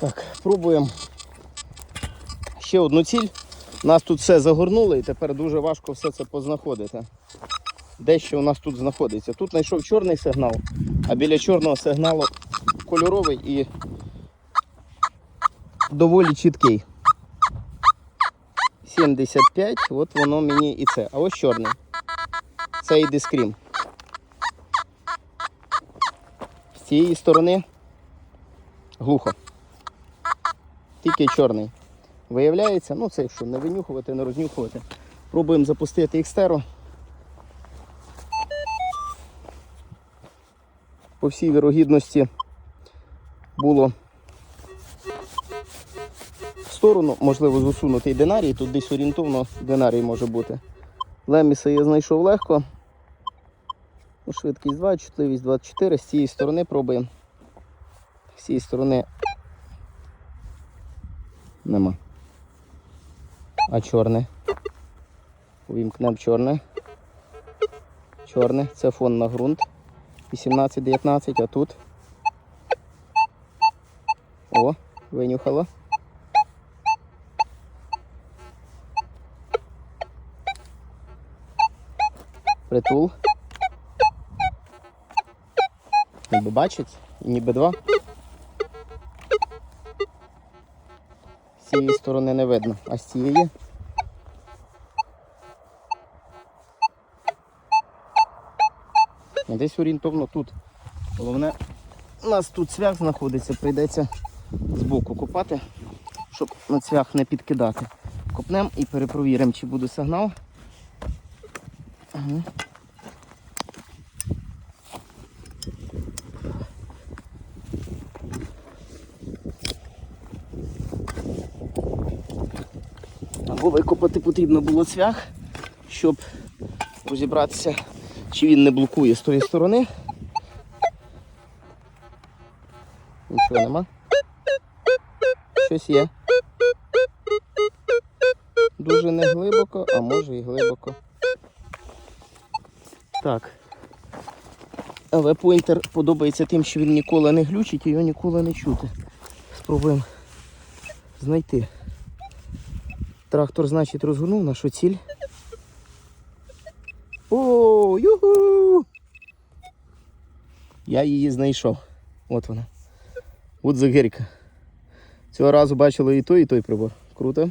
Так, пробуємо ще одну ціль. Нас тут все загорнуло і тепер дуже важко все це познаходити. Де що у нас тут знаходиться? Тут знайшов чорний сигнал, а біля чорного сигналу кольоровий і доволі чіткий. 75, от воно мені і це. А ось чорний. Це і дискрім. З цієї сторони глухо. Тільки чорний. Виявляється, ну це якщо не винюхувати, не рознюхувати. Пробуємо запустити екстеро. По всій вірогідності було в сторону, можливо, засунутий динарій, тут десь орієнтовно динарій може бути. Леміса я знайшов легко. Ну, Швидкість 2, чутливість 24. З цієї сторони пробуємо. З цієї сторони нема. А чорне? Увімкнемо чорне. Чорне. Це фон на ґрунт. 18-19, а тут. О, винюхало. Притул. Ніби бачить, ніби два. З цієї сторони не видно, а з цієї. Ну, Десь орієнтовно тут. Головне, у нас тут цвях знаходиться, прийдеться збоку копати, щоб на цвях не підкидати. Копнемо і перепровіримо, чи буде сигнал. Ага. Або викопати потрібно було цвях, щоб розібратися, чи він не блокує з тої сторони. Нічого нема. Щось є. Дуже не глибоко, а може і глибоко. Так. Але поінтер подобається тим, що він ніколи не глючить і його ніколи не чути. Спробуємо знайти. Трактор, значить, розгорнув нашу ціль. О, юху! Я її знайшов. От вона. От загирка. Цього разу бачили і той, і той прибор. Круто.